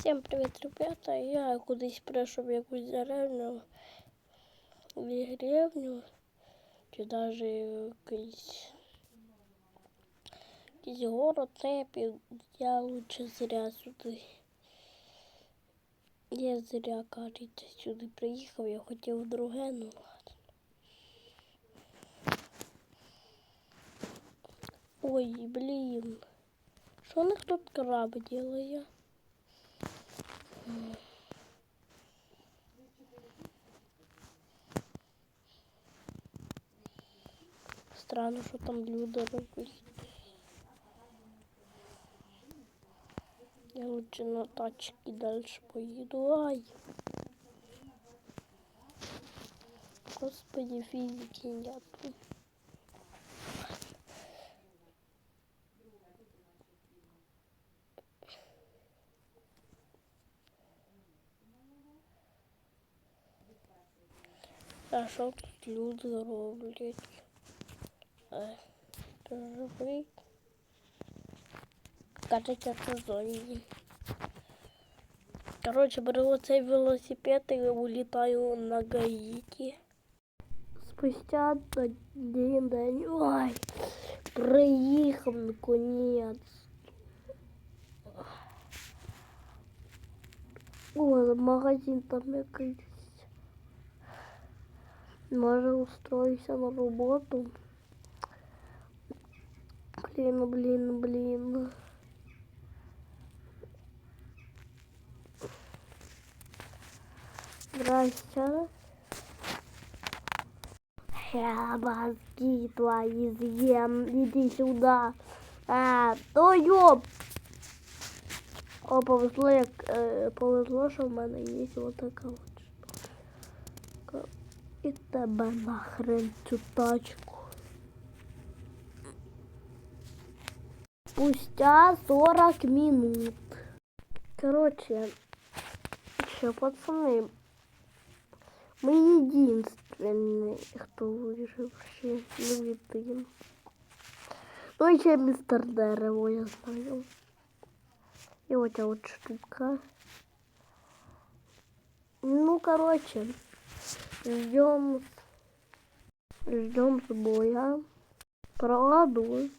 Всім привіт, ребята. Я кудись прийшов в якусь деревню, в деревню, чи навіть якийсь, город, тепі. Я лучше зря сюди. Я зря, кажеться, сюди приїхав, я хотів друге, ну ладно. Ой, блін. Що них тут краб делає? Странно, що там люди роблять. Я лучше на тачці дальше поїду. Ай. Господи, физики нету. А що тут люди роблять? Е, Живий. Кажеться, це зомбі. Короче, беру оцей велосипед і улітаю на Гаїті. Спустя один день. Ой, приїхав наконец. О, магазин там якийсь. Може устроюся на роботу. Блін, блін, блін. Здрасте. Я мозги твои съем. Иди сюда. А, то ёб. О, повезло, як, е, повезло, що в мене є ось така от штука. І тебе нахрен цю тачку. Спустя 40 минут. Короче, что, пацаны, мы единственные, кто выжил вообще любим. Ну, еще мистер Дерево, я знаю. И вот эта вот штука. Ну, короче, ждем, ждем с боя. Проводу.